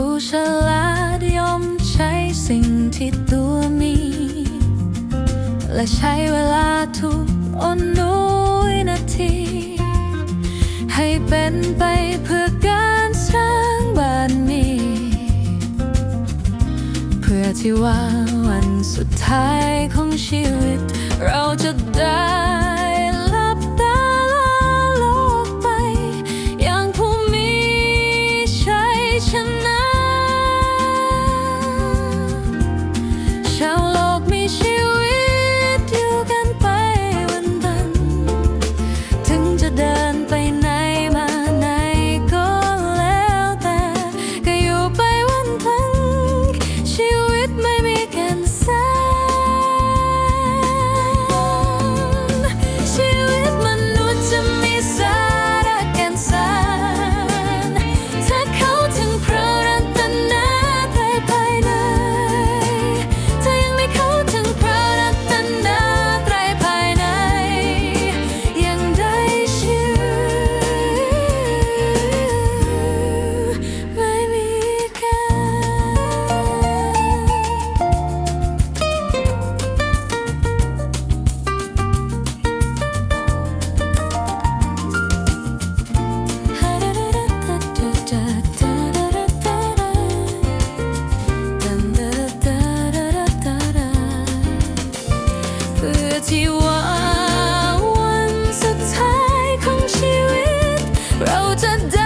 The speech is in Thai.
ผู้ฉลาดยอมใช้สิ่งที่ตัวมี และใช้เวลาทุกอนุนาที ให้เป็นไปเพื่อการสร้างบ้านนี้ เพื่อที่ว่าวันสุดท้ายของชีวิต เราจะได้ พื่อที่ว่าวันสุดท้ายของชีวิต เราจะได้